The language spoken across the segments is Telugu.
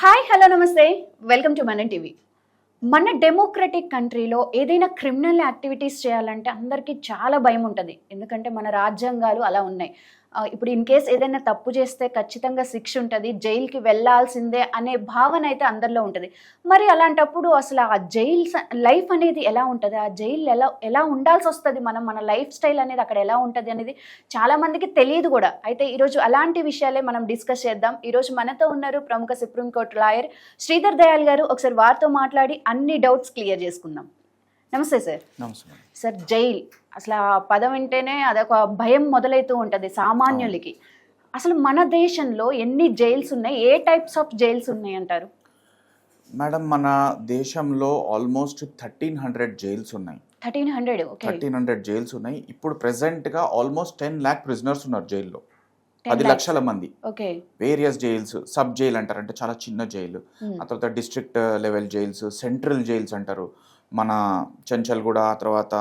హాయ్ హలో నమస్తే. వెల్కమ్ టు మన టీవీ. మన డెమోక్రటిక్ కంట్రీలో ఏదైనా క్రిమినల్ యాక్టివిటీస్ చేయాలంటే అందరికీ చాలా భయం ఉంటుంది. ఎందుకంటే మన రాజ్యాంగాలు అలా ఉన్నాయి. ఇప్పుడు ఇన్ కేస్ ఏదైనా తప్పు చేస్తే ఖచ్చితంగా శిక్ష ఉంటుంది జైలుకి వెళ్ళాల్సిందే అనే భావన అయితే అందరిలో ఉంటుంది. మరి అలాంటప్పుడు అసలు ఆ జైల్ లైఫ్ అనేది ఎలా ఉంటుంది? ఆ జైలు ఎలా ఎలా ఉండాల్సి వస్తుంది మనం? మన లైఫ్ స్టైల్ అనేది అక్కడ ఎలా ఉంటుంది అనేది చాలా మందికి తెలియదు కూడా. అయితే ఈరోజు అలాంటి విషయాలే మనం డిస్కస్ చేద్దాం. ఈరోజు మనతో ఉన్నారు ప్రముఖ సుప్రీంకోర్టు లాయర్ శ్రీధర్ దయాల్ గారు. ఒకసారి వారితో మాట్లాడి అన్ని డౌట్స్ క్లియర్ చేసుకుందాం. నమస్తే సార్. నమస్తే. Sir jail. అసలు ఆ పదం వింటేనే అదొక భయం మొదలవుతూ ఉంటుంది సామాన్యులకి. అసలు మన దేశంలో ఎన్ని జైల్స్ ఉన్నాయి? ఏ టైప్స్ ఆఫ్ జైల్స్ ఉన్నాయి అంటారు? మేడం మన దేశంలో ఆల్మోస్ట్ థర్టీన్ హండ్రెడ్ జైల్స్ ఉన్నాయి. Thirteen hundred thirteen hundred jails ఉన్నాయి. ఇప్పుడు ప్రెసెంట్గా ఆల్మోస్ట్ టెన్ ల్యాక్ ప్రిజనర్స్ ఉన్నారు జైల్లో. 10 పది. లక్షల మంది. Okay. Various jails sub jail అంటారు. అంటే చాలా చిన్న జైలు. ఆ తర్వాత district level jails central jails అంటారు. మన చెంచల్గూడ తర్వాత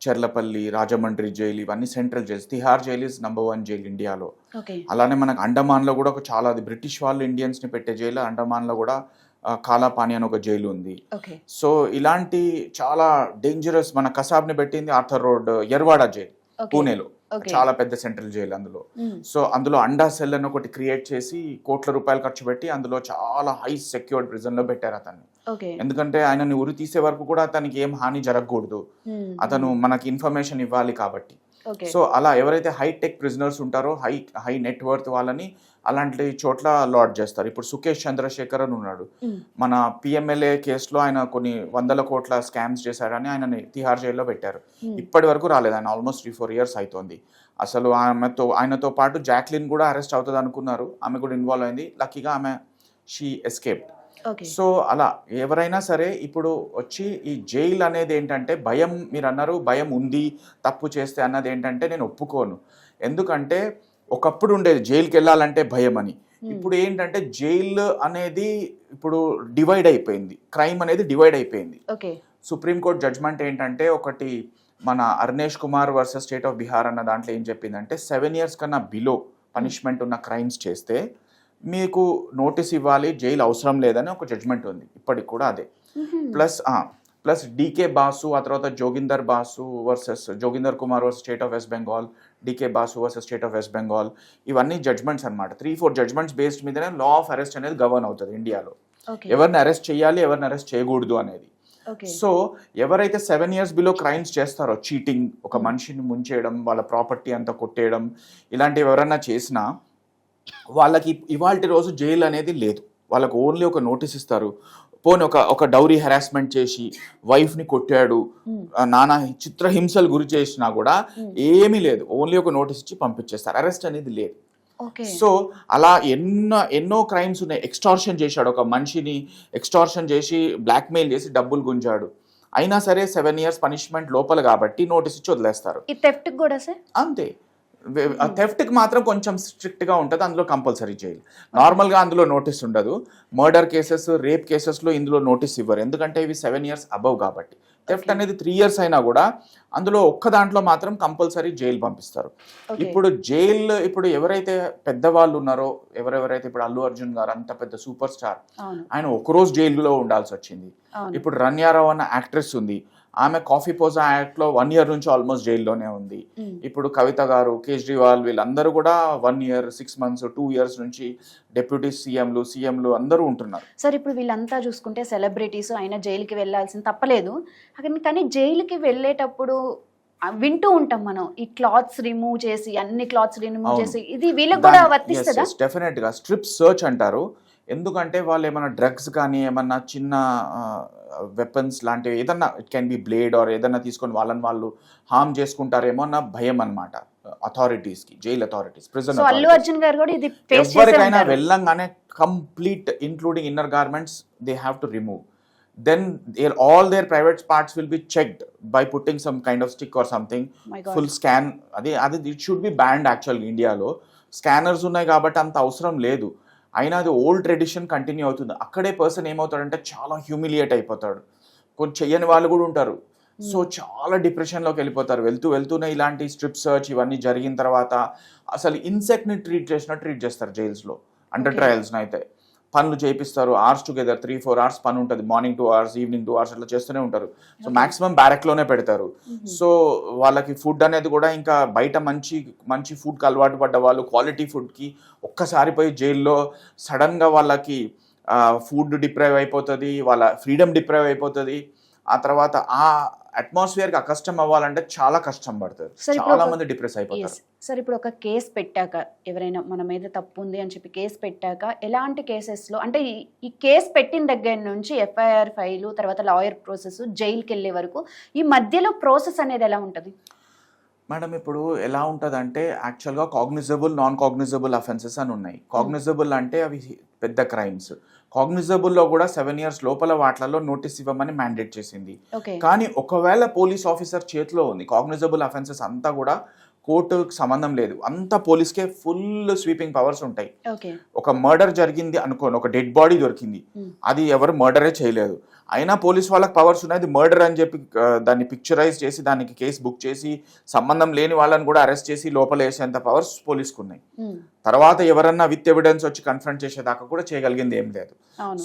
చెర్లపల్లి రాజమండ్రి జైలు ఇవన్నీ central jails. Tihar jail is number one jail ఇండియాలో. అలానే మనకు అండమాన్లో కూడా ఒక చాలా అది బ్రిటిష్ వాళ్ళు ఇండియన్స్ని పెట్టే జైలు అండమాన్లో కూడా కాలాపాని అని ఒక జైలు ఉంది. సో ఇలాంటి చాలా డేంజరస్ మన కసాబ్ని పెట్టింది ఆర్థర్ రోడ్ ఎర్వాడా జైల్ పూణేలో. చాలా పెద్ద సెంట్రల్ జైలు అందులో. సో అందులో అండా సెల్ అని ఒకటి క్రియేట్ చేసి కోట్ల రూపాయలు ఖర్చు పెట్టి అందులో చాలా హై సెక్యూర్డ్ ప్రిజన్లో పెట్టారు అతన్ని. ఎందుకంటే ఆయనని ఉరి తీసే వరకు కూడా అతనికి ఏం హాని జరగకూడదు. అతను మనకి ఇన్ఫర్మేషన్ ఇవ్వాలి కాబట్టి. సో అలా ఎవరైతే హై టెక్ ప్రిజనర్స్ ఉంటారో హై హై నెట్వర్త్ వాళ్ళని అలాంటి చోట్ల లాడ్ చేస్తారు. ఇప్పుడు సుకేష్ చంద్రశేఖర్ అని ఉన్నాడు. మన పిఎంఎల్ఏ కేసులో ఆయన కొన్ని వందల కోట్ల స్కామ్స్ చేశాడని ఆయనని తిహార్ జైల్లో పెట్టారు. ఇప్పటి వరకు రాలేదు. ఆయన ఆల్మోస్ట్ త్రీ ఫోర్ ఇయర్స్ అవుతోంది అసలు ఆమెతో ఆయనతో పాటు జాక్లిన్ కూడా అరెస్ట్ అవుతుంది అనుకున్నారు ఆమె కూడా ఇన్వాల్వ్ అయింది. లక్కీగా ఆమె షీ ఎస్కేప్డ్ సో అలా ఎవరైనా సరే ఇప్పుడు వచ్చి ఈ జైల్ అనేది ఏంటంటే భయం మీరు అన్నారు భయం ఉంది తప్పు చేస్తే అన్నది ఏంటంటే నేను ఒప్పుకోను. ఎందుకంటే ఒకప్పుడు ఉండేది జైలుకి వెళ్ళాలంటే భయం అని ఇప్పుడు ఏంటంటే జైలు అనేది ఇప్పుడు డివైడ్ అయిపోయింది. క్రైమ్ అనేది డివైడ్ అయిపోయింది. ఓకే. సుప్రీంకోర్టు జడ్జ్మెంట్ ఏంటంటే ఒకటి మన Arnesh Kumar versus state of Bihar అన్న దాంట్లో ఏం చెప్పిందంటే సెవెన్ ఇయర్స్ కన్నా బిలో పనిష్మెంట్ ఉన్న క్రైమ్స్ చేస్తే మీకు నోటీస్ ఇవ్వాలి జైలు అవసరం లేదని ఒక జడ్జ్మెంట్ ఉంది. ఇప్పటికి కూడా అదే. ప్లస్ ప్లస్ డీకే బాసు ఆ తర్వాత Joginder Basu versus Joginder Kumar versus state of West Bengal DK Basu versus state of West Bengal ఇవన్నీ జడ్జ్మెంట్స్ అన్నమాట. త్రీ ఫోర్ జడ్జ్మెంట్స్ బేస్డ్ మీదనే లా ఆఫ్ అరెస్ట్ అనేది గవర్న్ అవుతుంది ఇండియాలో ఎవరిని అరెస్ట్ చేయాలి ఎవరిని అరెస్ట్ చేయకూడదు అనేది. సో ఎవరైతే సెవెన్ ఇయర్స్ బిలో క్రైమ్స్ చేస్తారో చీటింగ్ ఒక మనిషిని ముంచేయడం వాళ్ళ ప్రాపర్టీ అంతా కొట్టేయడం ఇలాంటివి ఎవరైనా చేసినా వాళ్ళకి ఇవాళ రోజు జైలు అనేది లేదు. వాళ్ళకు ఓన్లీ ఒక నోటీస్ ఇస్తారు. పోనీ ఒక ఒక డౌరీ హెరాస్మెంట్ చేసి వైఫ్ని కొట్టాడు నానా చిత్రహింసలు గురి చేసినా కూడా ఏమీ లేదు. ఓన్లీ ఒక నోటీస్ ఇచ్చి పంపించేస్తారు. అరెస్ట్ అనేది లేదు. ఓకే. సో అలా ఎన్నో ఎన్నో క్రైమ్స్ ఉన్నాయి. ఎక్స్టార్షన్ చేశాడు ఒక మనిషిని ఎక్స్టార్షన్ చేసి బ్లాక్మెయిల్ చేసి డబ్బులు గుంజాడు. అయినా సరే సెవెన్ ఇయర్స్ పనిష్మెంట్ లోపల కాబట్టి నోటీస్ ఇచ్చి వదిలేస్తారు. అంతే. థెఫ్ట్కి మాత్రం కొంచెం స్ట్రిక్ట్గా ఉంటుంది అందులో కంపల్సరీ జైలు నార్మల్గా అందులో నోటీస్ ఉండదు. మర్డర్ కేసెస్ రేప్ కేసెస్లో ఇందులో నోటీస్ ఇవ్వరు. ఎందుకంటే ఇవి సెవెన్ ఇయర్స్ అబవ్ కాబట్టి. థెఫ్ట్. అనేది త్రీ ఇయర్స్ అయినా కూడా అందులో ఒక్క దాంట్లో మాత్రం కంపల్సరీ జైలు పంపిస్తారు. ఇప్పుడు జైలు ఇప్పుడు ఎవరైతే పెద్దవాళ్ళు ఉన్నారో ఎవరెవరైతే ఇప్పుడు అల్లు అర్జున్ గారు అంత పెద్ద సూపర్ స్టార్ ఆయన ఒకరోజు జైలులో ఉండాల్సి వచ్చింది. ఇప్పుడు రన్యారావు అన్న యాక్ట్రెస్ ఉంది. ఆమె కాఫీ పోజా యాక్ట్లో వన్ ఇయర్ నుంచి ఆల్మోస్ట్ జైల్లోనే ఉంది. ఇప్పుడు కవిత గారు కేజ్రీవాల్ వీళ్ళందరూ కూడా one year six months two years నుంచి డెప్యూటీ సీఎంలు సీఎంలు అందరూ ఉంటున్నారు. సార్ ఇప్పుడు వీళ్ళంతా చూసుకుంటే సెలబ్రిటీస్ అయినా జైలుకి వెళ్ళాల్సింది తప్పలేదు. కానీ జైలుకి వెళ్ళేటప్పుడు వింటూ ఉంటాం మనం. ఈ క్లాత్స్ రిమూవ్ చేసి అన్ని క్లాత్స్ రిమూవ్. చేసి ఇది వీళ్ళకి కూడా వర్తిస్తుందా? డెఫినెట్గా. స్ట్రిప్ సర్చ్ అంటారు. ఎందుకంటే వాళ్ళు ఏమైనా డ్రగ్స్ కానీ ఏమన్నా చిన్న వెపన్స్ లాంటివి ఏదన్నా it can be blade or ఏదన్నా తీసుకొని వాళ్ళని వాళ్ళు హార్మ్ చేసుకుంటారేమో అన్న భయం అనమాట అథారిటీస్కి jail authorities prison Allu Arjun garu కూడా ఇది ఫేస్ చేసే ఎవరికైనా వెళ్ళంగానే complete including inner garments they have to remove then their all their private parts will be checked by putting some kind of stick or something. Full scan అది అది it should be banned actual ఇండియాలో స్కానర్స్ ఉన్నాయి కాబట్టి అంత అవసరం లేదు. అయినా అది ఓల్డ్ ట్రెడిషన్ కంటిన్యూ అవుతుంది. అక్కడే పర్సన్ ఏమవుతాడంటే చాలా హ్యూమిలియేట్ అయిపోతాడు. కొంచెం చెయ్యని వాళ్ళు కూడా ఉంటారు. సో చాలా డిప్రెషన్లోకి వెళ్ళిపోతారు. వెళ్తూ వెళ్తూనే ఇలాంటి స్ట్రిప్ సర్చ్ ఇవన్నీ జరిగిన తర్వాత అసలు ఇన్సెక్ట్ని ట్రీట్ చేసినట్టు ట్రీట్ చేస్తారు జైల్స్లో అండర్. ట్రయల్స్ని అయితే పనులు చేపిస్తారు hours together three four hours పని ఉంటుంది. Morning two hours evening two hours అట్లా చేస్తూనే ఉంటారు. సో మాక్సిమం బ్యారెక్లోనే పెడతారు. సో వాళ్ళకి ఫుడ్ అనేది కూడా ఇంకా బయట మంచి మంచి ఫుడ్కి అలవాటు పడ్డ వాళ్ళు క్వాలిటీ ఫుడ్కి ఒక్కసారి పోయి జైల్లో సడన్గా వాళ్ళకి ఫుడ్ డిప్రైవ్ అయిపోతుంది. వాళ్ళ ఫ్రీడమ్ డిప్రైవ్ అయిపోతుంది. ఆ తర్వాత ఆ అట్మాస్ఫియర్కి అకష్టం అవ్వాలంటే చాలా కష్టం పడుతుంది. చాలా మంది డిప్రెస్ అయిపోతారు. సార్ ఇప్పుడు ఒక కేసు పెట్టాక ఎవరైనా మన మీద తప్పు ఉంది అని చెప్పి కేసు పెట్టాక ఎలాంటి కేసెస్లో అంటే ఈ- ఈ కేసు పెట్టిన దగ్గర నుంచి ఎఫ్ఐఆర్ ఫైలు తర్వాత లాయర్ ప్రాసెస్ జైలుకి వెళ్ళే వరకు ఈ మధ్యలో ప్రాసెస్ అనేది ఎలా ఉంటుంది? మేడం ఇప్పుడు ఎలా ఉంటుంది అంటే యాక్చువల్గా కాగ్నిజబుల్ నాన్ కాగ్నిజబుల్ అఫెన్సెస్ అని ఉన్నాయి. కాగ్నిజబుల్ అంటే అవి పెద్ద క్రైమ్స్. కాగ్నిజబుల్లో కూడా సెవెన్ ఇయర్స్ లోపల వాటిలలో నోటీస్ ఇవ్వమని మ్యాండేట్ చేసింది. కానీ ఒకవేళ పోలీస్ ఆఫీసర్ చేతిలో ఉంది కాగ్నిజబుల్ అఫెన్సెస్ అంతా కూడా కోర్టుకు సంబంధం లేదు. అంతా పోలీస్కే ఫుల్ స్వీపింగ్ పవర్స్ ఉంటాయి. ఒక మర్డర్ జరిగింది అనుకోండి ఒక డెడ్ బాడీ దొరికింది. అది ఎవరు మర్డరే చేయలేదు. అయినా పోలీస్ వాళ్ళకి పవర్స్ ఉన్నాయి మర్డర్ అని చెప్పి దాన్ని పిక్చరైజ్ చేసి దానికి కేసు బుక్ చేసి సంబంధం లేని వాళ్ళని కూడా అరెస్ట్ చేసి లోపల వేసేంత పవర్స్ పోలీస్కు ఉన్నాయి. తర్వాత ఎవరన్నా విత్ ఎవిడెన్స్ వచ్చి కన్ఫ్రంట్ చేసేదాకా కూడా చేయగలిగింది ఏం లేదు.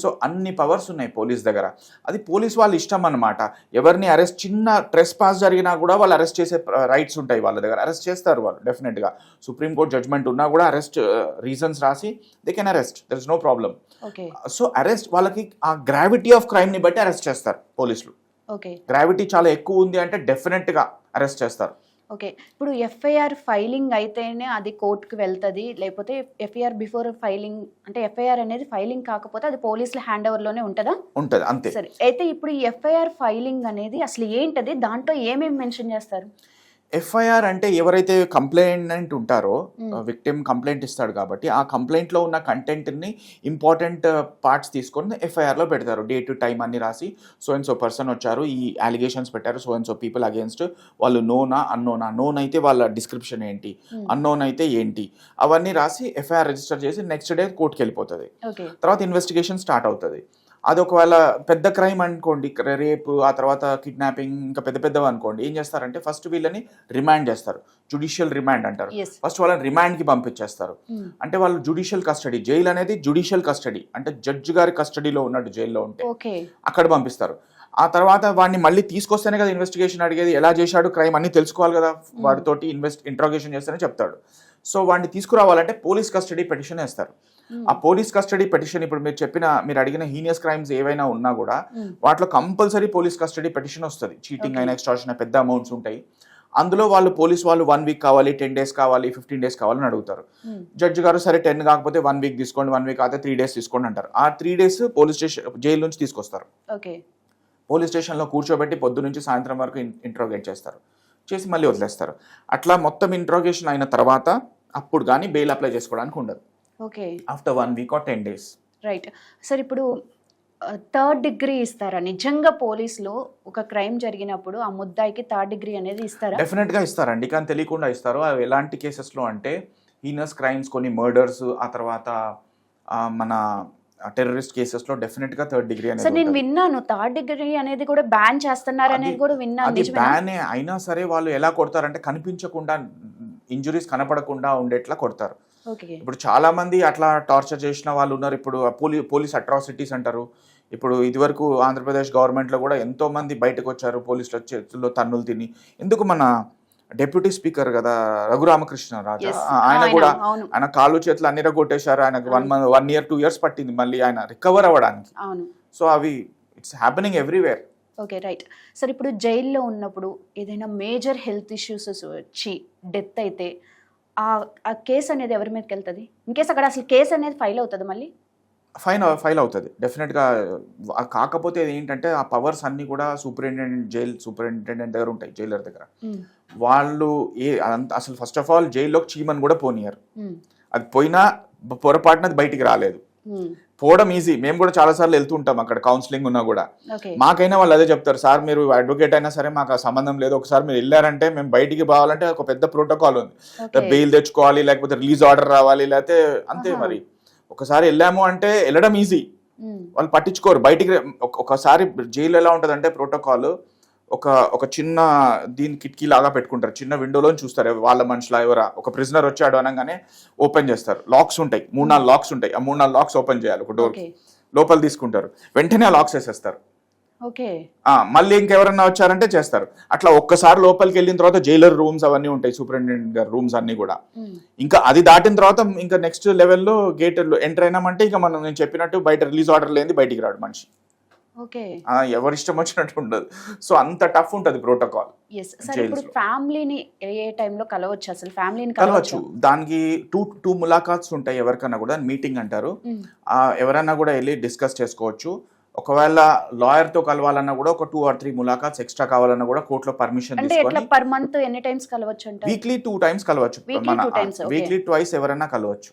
సో అన్ని పవర్స్ ఉన్నాయి పోలీస్ దగ్గర. అది పోలీస్ వాళ్ళ ఇష్టం అన్నమాట. ఎవరిని అరెస్ట్ చిన్న ట్రెస్ పాస్ జరిగినా కూడా వాళ్ళు అరెస్ట్ చేసే రైట్స్ ఉంటాయి వాళ్ళ దగ్గర. అరెస్ట్ చేస్తారు వాళ్ళు డెఫినెట్గా సుప్రీంకోర్టు జడ్జ్మెంట్ ఉన్నా కూడా అరెస్ట్ రీజన్స్ రాసి they can arrest there is no problem okay so arrest వాళ్ళకి ఆ గ్రావిటీ ఆఫ్ క్రైమ్ని బట్టి అరెస్ట్ చేస్తారు పోలీసులు. ఓకే గ్రావిటీ చాలా ఎక్కువ ఉంది అంటే డెఫినెట్గా అరెస్ట్ చేస్తారు. ఓకే ఇప్పుడు ఎఫ్ఐఆర్ ఫైలింగ్ అయితేనే అది కోర్టుకు వెళ్తుంది. లేకపోతే ఎఫ్ఐఆర్ బిఫోర్ ఫైలింగ్ అంటే ఎఫ్ఐఆర్ అనేది ఫైలింగ్ కాకపోతే అది పోలీసుల హ్యాండ్ ఓవర్లోనే ఉంటుందా? ఉంటుంది అంతే. సరే. అయితే ఇప్పుడు ఈ ఎఫ్ఐఆర్ ఫైలింగ్ అనేది అసలు ఏంటది? దాంట్లో ఏమేమి మెన్షన్ చేస్తారు? ఎఫ్ఐఆర్ అంటే ఎవరైతే కంప్లైంట్ ఉంటారో. విక్టిమ్ కంప్లైంట్ ఇస్తాడు కాబట్టి ఆ కంప్లైంట్లో ఉన్న కంటెంట్ని ఇంపార్టెంట్ పార్ట్స్ తీసుకొని ఎఫ్ఐఆర్లో పెడతారు. డే టు టైం అన్ని రాసి సో అండ్ సో పర్సన్ వచ్చారు ఈ అలిగేషన్స్ పెట్టారు so and so people against వాళ్ళు నోనా అన్నోనా నోన్ అయితే వాళ్ళ డిస్క్రిప్షన్ ఏంటి. అన్నోన్ అయితే ఏంటి? అవన్నీ రాసి ఎఫ్ఐఆర్ రిజిస్టర్ చేసి నెక్స్ట్ డే కోర్టుకి వెళ్ళిపోతుంది. తర్వాత ఇన్వెస్టిగేషన్ స్టార్ట్ అవుతుంది. అది ఒకవేళ పెద్ద క్రైమ్ అనుకోండి రేపు ఆ తర్వాత కిడ్నాపింగ్ ఇంకా పెద్ద పెద్దవి అనుకోండి ఏం చేస్తారంటే ఫస్ట్ వీళ్ళని రిమాండ్ చేస్తారు. జుడిషియల్ రిమాండ్ అంటారు. ఫస్ట్ వాళ్ళని రిమాండ్కి పంపించేస్తారు. అంటే వాళ్ళు జుడిషియల్ కస్టడీ జైలు అనేది జుడిషియల్ కస్టడీ అంటే జడ్జి గారి కస్టడీలో ఉన్నట్టు జైల్లో ఉంటే అక్కడ పంపిస్తారు. ఆ తర్వాత వాడిని మళ్ళీ తీసుకొస్తేనే కదా ఇన్వెస్టిగేషన్ అడిగేది ఎలా చేశాడు క్రైమ్ అన్ని తెలుసుకోవాలి కదా వాడితోటి ఇన్వెస్ట్ ఇంట్రాగేషన్ చేస్తేనే చెప్తాడు. సో వాడిని తీసుకురావాలంటే పోలీస్ కస్టడీ పెటిషన్ వేస్తారు. ఆ పోలీస్ కస్టడీ పెటిషన్ ఇప్పుడు మీరు చెప్పిన మీరు అడిగిన హీనియస్ క్రైమ్స్ ఏవైనా ఉన్నా కూడా వాటిలో కంపల్సరీ పోలీస్ కస్టడీ పెటిషన్ వస్తుంది. చీటింగ్. అయినా ఎక్స్ట్రాషన్ పెద్ద అమౌంట్స్ ఉంటాయి. అందులో వాళ్ళు పోలీస్ వాళ్ళు వన్ వీక్ కావాలి టెన్ డేస్ కావాలి ఫిఫ్టీన్ డేస్ కావాలని అడుగుతారు. జడ్జి గారు సరే టెన్ కాకపోతే వన్ వీక్ తీసుకోండి వన్ వీక్ అయితే త్రీ డేస్ తీసుకోండి అంటారు. ఆ three days police station jail నుంచి తీసుకొస్తారు. పోలీస్ స్టేషన్లో కూర్చోబెట్టి పొద్దు నుంచి సాయంత్రం వరకు ఇంట్రోగేట్ చేస్తారు. చేసి మళ్ళీ వదిలేస్తారు. అట్లా మొత్తం ఇంట్రోగేషన్ అయిన తర్వాత అప్పుడు కానీ బెయిల్ అప్లై చేసుకోవడానికి ఉండదు. Okay. After one week or ten days right sir ఇప్పుడు థర్డ్ డిగ్రీ ఇస్తారా? నిజంగా పోలీసులో ఒక క్రైమ్ జరిగినప్పుడు ఆ ముద్దాయికి థర్డ్ డిగ్రీ అనేది ఇస్తారా? డెఫినెట్గా ఇస్తారండి కానీ తెలియకుండా ఇస్తారు? అవి ఎలాంటి కేసెస్లో అంటే హీనస్ క్రైమ్స్ కొన్ని మర్డర్స్ ఆ తర్వాత మన టెర్రరిస్ట్ కేసెస్లో డెఫినెట్గా థర్డ్ డిగ్రీ అనేది నేను. విన్నాను. థర్డ్ డిగ్రీ అనేది కూడా బ్యాన్ చేస్తున్నారు అనేది కూడా విన్నాను? బ్యానే అయినా సరే వాళ్ళు ఎలా కొడతారంటే కనిపించకుండా ఇంజురీస్ కనపడకుండా ఉండేట్లా కొడతారు. ఇప్పుడు చాలా మంది అట్లా టార్చర్ చేసిన వాళ్ళు ఉన్నారు. ఇప్పుడు పోలీ పోలీస్ అట్రాసిటీస్ అంటారు. ఇప్పుడు ఇదివరకు ఆంధ్రప్రదేశ్ గవర్నమెంట్లో కూడా ఎంతో మంది బయటకు వచ్చారు పోలీసుల చేతుల్లో తన్నులు తిని. ఎందుకు మన డెప్యూటీ స్పీకర్ కదా రఘురామకృష్ణ రాజా? ఆయన కూడా ఆయన కాళ్ళు చేతులు అన్ని రగొట్టేశారు. ఆయనకు one month one year two years పట్టింది మళ్ళీ ఆయన రికవర్ అవ్వడానికి. సో అవి it's happening everywhere. Okay right. Sir ఇప్పుడు జైల్లో ఉన్నప్పుడు ఏదైనా మేజర్ హెల్త్ ఇష్యూస్ వచ్చి డెత్ అయితే ఆ కేసు అనేది ఎవరి మీదకి వెళ్తుంది? ఇన్ కేసు అక్కడ అసలు కేసు అనేది ఫైల్ అవుతుంది మళ్ళీ? ఫైన్ ఫైల్ అవుతుంది. డెఫినెట్గా కాకపోతే ఏంటంటే ఆ పవర్స్ అన్నీ కూడా సూపరింటెండెంట్ జైల్ సూపరింటెండెంట్ దగ్గర ఉంటాయి జైలర్ దగ్గర. వాళ్ళు ఏ అసలు ఫస్ట్ ఆఫ్ ఆల్ జైల్లోకి చీమని కూడా పోనీయరు. అది పోయినా పొరపాటున అది బయటికి రాలేదు. పోవడం ఈజీ మేము కూడా చాలాసార్లు వెళ్తుంటాం అక్కడ కౌన్సిలింగ్ ఉన్నా కూడా. మాకైనా వాళ్ళు అదే చెప్తారు సార్ మీరు అడ్వకేట్ అయినా సరే మాకు ఆ సంబంధం లేదు. ఒకసారి మీరు వెళ్ళారంటే మేము బయటికి పోవాలంటే ఒక పెద్ద ప్రోటోకాల్ ఉంది. బెయిల్ తెచ్చుకోవాలి లేకపోతే రిలీజ్ ఆర్డర్ రావాలి లేకపోతే అంతే. మరి. ఒకసారి వెళ్ళాము అంటే వెళ్ళడం ఈజీ వాళ్ళు పట్టించుకోరు. బయటికి ఒకసారి జైలు ఎలా ఉంటుంది అంటే ప్రోటోకాల్ ఒక ఒక చిన్న దీని కిటికీ లాగా పెట్టుకుంటారు. చిన్న విండోలో చూస్తారు. వాళ్ళ మనుషుల ఎవరా? ఒక ప్రిజనర్ వచ్చాడు అనగానే ఓపెన్ చేస్తారు. లాక్స్ ఉంటాయి. మూడు నాలుగు లాక్స్ ఉంటాయి. ఆ మూడు నాలుగు లాక్స్ ఓపెన్ చేయాలి ఒక డోర్ లోపల తీసుకుంటారు. వెంటనే ఆ లాక్స్ వేసేస్తారు. మళ్ళీ ఇంకెవరన్నా వచ్చారంటే చేస్తారు. అట్లా ఒక్కసారి లోపలికి వెళ్ళిన తర్వాత జైలర్ రూమ్స్ అవన్నీ ఉంటాయి. సూపరింటెండెంట్ గారి రూమ్స్ అన్ని కూడా. ఇంకా అది దాటిన తర్వాత ఇంకా నెక్స్ట్ లెవెల్లో గేట్ ఎంటర్ అయినామంటే ఇంకా మనం నేను చెప్పినట్టు బయట రిలీజ్ ఆర్డర్ లేని బయటికి రాడు మనిషి. ఓకే. ఆ, ఎవరి ఇష్టం వచ్చినట్టు ఉండదు. సో అంత టఫ్ ఉంటుంది ప్రోటోకాల్. ఫ్యామిలీని ఏ టైంలో కలవచ్చు? అసలు ఫ్యామిలీని కలవచ్చు. దానికి టూ టూ ములాఖాత్స్ ఉంటాయి ఎవరికన్నా కూడా మీటింగ్ అంటారు. ఉమ్. ఆ, ఎవరైనా కూడా వెళ్ళి డిస్కస్ చేసుకోవచ్చు. ఒకవేళ లాయర్తో కలవాలన్నా కూడా ఒక టూ ఆర్ త్రీ ములాఖాత్స్ ఎక్స్ట్రా కావాలన్నా కూడా కోర్టులో పర్మిషన్ అంటే ఎట్లా పర్ మంత్ ఎన్ని టైమ్స్ కలవచ్చు అంటారు వీక్లీ టూ టైమ్స్ కలవచ్చు మన. వీక్లీ ట్వైస్ ఎవరైనా కలవచ్చు.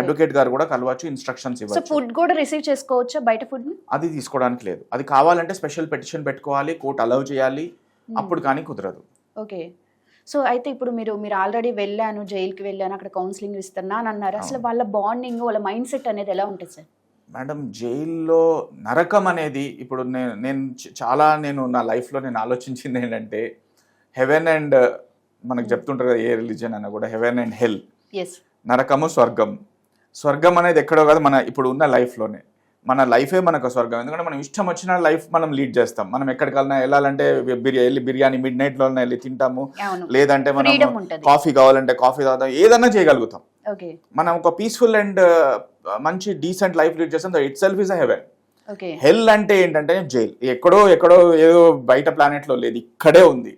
అడ్వకేట్ గారు కూడా కలవచ్చు ఇన్స్ట్రక్షన్స్ ఇవ్వచ్చు. ఫుడ్ కూడా రిసీవ్ చేసుకోవచ్చా బయట ఫుడ్ అది తీసుకోవడానికి లేదు. అది కావాలంటే స్పెషల్ పెటిషన్ పెట్టుకోవాలి కోర్టు అలౌ చేయాలి. అప్పుడు కానీ కుదరదు. ఓకే సో అయితే ఇప్పుడు మీరు మీరు ఆల్రెడీ వెళ్ళాను జైలుకి వెళ్ళాను అక్కడ కౌన్సిలింగ్ ఇస్తున్నా అని అన్నారు. అసలు వాళ్ళ బాండింగ్ వాళ్ళ మైండ్ సెట్ అనేది ఎలా ఉంటుంది సార్ మేడం జైల్లో నరకం అనేది ఇప్పుడు నేను నేను చాలా నేను నా లైఫ్లో నేను ఆలోచించింది ఏంటంటే హెవెన్ అండ్ మనకు చెప్తుంటారు కదా ఏ రిలీజన్ అన్న కూడా హెవెన్ అండ్ హెల్. నరకము స్వర్గం. స్వర్గం అనేది ఎక్కడో కాదు మన ఇప్పుడు ఉన్న లైఫ్లోనే. మన లైఫే మనకు స్వర్గం. ఎందుకంటే మనం ఇష్టం వచ్చిన లైఫ్ మనం లీడ్ చేస్తాం. మనం ఎక్కడికైనా వెళ్ళాలంటే బిర్యానీ వెళ్ళి బిర్యానీ మిడ్ నైట్లో వెళ్ళి తింటాము. లేదంటే మనం కాఫీ కావాలంటే కాఫీ తాగుతాం. ఏదన్నా చేయగలుగుతాం. మనం ఒక పీస్ఫుల్ అండ్ మంచి డీసెంట్ లైఫ్ లీడ్ చేస్తాం. Itself is heaven hell అంటే ఏంటంటే జైల్ ఎక్కడో ఎక్కడో ఏదో బయట planet లో లేదు. ఇక్కడే ఉంది.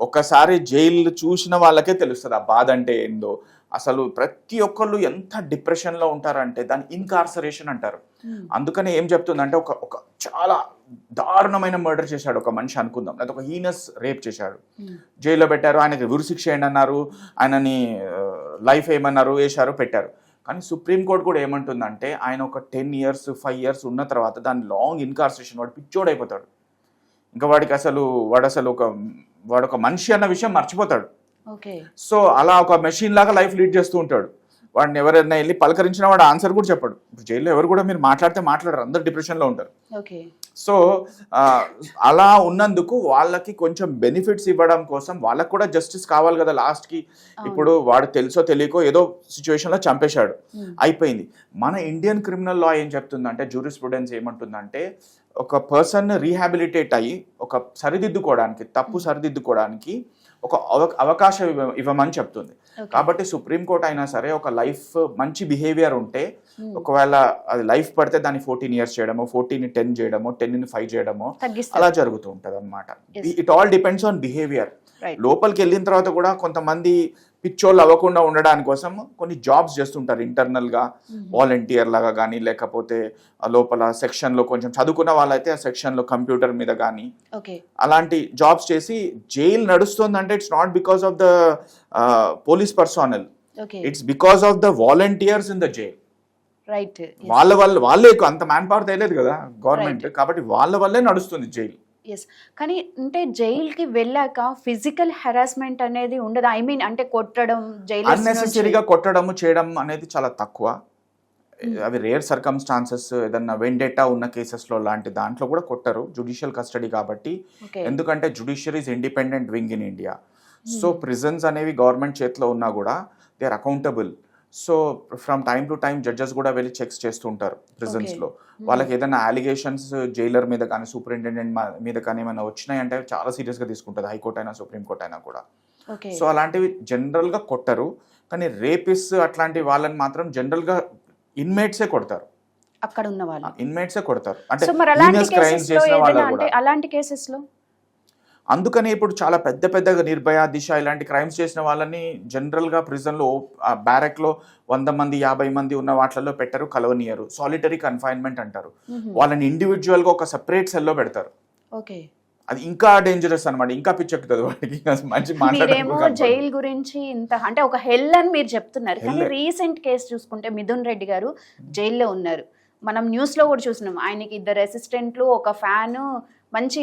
ఒక్కసారి జైలు చూసిన వాళ్ళకే తెలుస్తుంది ఆ బాధ అంటే ఏందో. అసలు ప్రతి ఒక్కళ్ళు ఎంత డిప్రెషన్లో ఉంటారంటే దాన్ని ఇన్కార్సరేషన్ అంటారు. అందుకనే ఏం చెప్తుందంటే ఒక ఒక చాలా దారుణమైన మర్డర్ చేశాడు ఒక మనిషి అనుకుందాం. లేదా ఒక హీనస్ రేప్ చేశాడు. జైల్లో పెట్టారు ఆయనకి ఉరిశిక్ష ఏంటి అన్నారు ఆయనని లైఫ్ ఏమన్నారు వేశారు పెట్టారు. కానీ సుప్రీంకోర్టు కూడా ఏమంటుందంటే ఆయన ఒక టెన్ ఇయర్స్ ఫైవ్ ఇయర్స్ ఉన్న తర్వాత దాని లాంగ్ ఇన్కార్సరేషన్ వాడు పిచ్చోడు అయిపోతాడు ఇంకా వాడికి అసలు వాడు అసలు ఒక వాడు ఒక మనిషి అన్న విషయం మర్చిపోతాడు. సో అలా ఒక మెషిన్ లాగా లైఫ్ లీడ్ చేస్తూ ఉంటాడు. వాడిని ఎవరైనా వెళ్ళి పలకరించిన వాడు ఆన్సర్ కూడా చెప్పాడు. ఇప్పుడు జైల్లో ఎవరు కూడా మీరు మాట్లాడితే మాట్లాడరు. అందరు డిప్రెషన్లో ఉంటారు. సో అలా ఉన్నందుకు వాళ్ళకి కొంచెం బెనిఫిట్స్ ఇవ్వడం కోసం వాళ్ళకి కూడా జస్టిస్ కావాలి కదా లాస్ట్కి. ఇప్పుడు వాడు తెలుసో తెలియకో ఏదో సిచ్యువేషన్లో చంపేశాడు. అయిపోయింది. మన ఇండియన్ క్రిమినల్ లా ఏం చెప్తుందంటే జూరిస్ప్రుడెన్స్ ఏమంటుందంటే ఒక పర్సన్ రీహాబిలిటేట్ అయ్యి ఒక సరిదిద్దుకోవడానికి తప్పు సరిదిద్దుకోవడానికి ఒక అవ- అవకాశం ఇవ్వ ఇవ్వమని చెప్తుంది. కాబట్టి సుప్రీంకోర్టు అయినా సరే ఒక లైఫ్ మంచి బిహేవియర్ ఉంటే. ఒకవేళ అది లైఫ్ పడితే దాన్ని ఫోర్టీన్ ఇయర్స్ చేయడమో ఫోర్టీన్ టెన్ చేయడమో టెన్ ఫైవ్ చేయడమో అలా జరుగుతూ ఉంటది అనమాట. It all depends on behaviour. లోపలికి వెళ్ళిన తర్వాత కూడా కొంతమంది పిచ్చోళ్ళు అవ్వకుండా ఉండడానికి కోసం కొన్ని జాబ్స్ చేస్తుంటారు ఇంటర్నల్గా వాలంటీర్ లాగా కానీ లేకపోతే లోపల సెక్షన్లో కొంచెం చదువుకున్న వాళ్ళైతే ఆ సెక్షన్లో కంప్యూటర్ మీద కానీ అలాంటి జాబ్స్ చేసి jail నడుస్తుందంటే it's not because of the police personnel it's because of the volunteers in the jail right వాళ్ళ వల్ల వాళ్ళే అంత మ్యాన్ పవర్ తెలియదు కదా గవర్నమెంట్ కాబట్టి వాళ్ళ వల్లే నడుస్తుంది జైలు ఎస్ కానీ అంటే జైలుకి వెళ్ళాక ఫిజికల్ హెరాస్మెంట్ అనేది ఉండదు? ఐ మీన్ అంటే కొట్టడం జైలు అన్నెసెసరీగా కొట్టడము చేయడం అనేది చాలా తక్కువ. అవి రేర్ సర్కమ్స్టాన్సెస్ ఏదన్నా వెండేటా ఉన్న కేసెస్లో లాంటి దాంట్లో కూడా కొట్టరు. జుడిషియల్ కస్టడీ కాబట్టి. ఎందుకంటే judiciary is independent wing in India. So prisons అనేవి గవర్నమెంట్ చేతిలో ఉన్నా కూడా they are accountable. So from time to time judges కూడా వెళ్ళి చెక్స్ చేస్తుంటారు prisons Okay. లో. వాళ్ళకి ఏదైనా అలిగేషన్స్ జైలర్ మీద కానీ సూపరింటెండెంట్ మీద కానీ ఏమైనా వచ్చినాయంటే చాలా serious గా తీసుకుంటుంది హైకోర్టు అయినా సుప్రీంకోర్టు అయినా కూడా. సో అలాంటివి జనరల్గా కొట్టరు కానీ రేపిస్ అట్లాంటి వాళ్ళని మాత్రం జనరల్గా ఇన్మేట్సే కొడతారు. అక్కడ ఉన్న వాళ్ళు. ఇన్మేట్సే కొడతారు. అంటే అలాంటి కేసెస్లో? అందుకనే ఇప్పుడు చాలా పెద్ద పెద్దగా నిర్భయ దిశ ఇలాంటి క్రైమ్స్ చేసిన వాళ్ళని జనరల్గా ప్రిజన్లో బ్యారెక్లో వంద మంది యాభై మంది ఉన్న వాటిలలో పెట్టరు కలవనియరు. సాలిటరీ కన్ఫైన్మెంట్ అంటారు. వాళ్ళని ఇండివిజువల్గా ఒక సెపరేట్ సెల్లో పెడతారు. ఓకే. అది ఇంకా డేంజరస్ అన్నమాట. ఇంకా పిచ్చెక్కుతుంది వాడికి మంచి మీరేమో జైలు గురించి ఇంత అంటే ఒక హెల్ అని మీరు చెప్తున్నారు. కానీ. రీసెంట్ కేసు చూసుకుంటే మిథున్ రెడ్డి గారు జైల్లో ఉన్నారు. మనం న్యూస్లో కూడా చూసినాం. ఆయనకి ఇద్దరు అసిస్టెంట్లు ఒక ఫ్యాన్ మంచి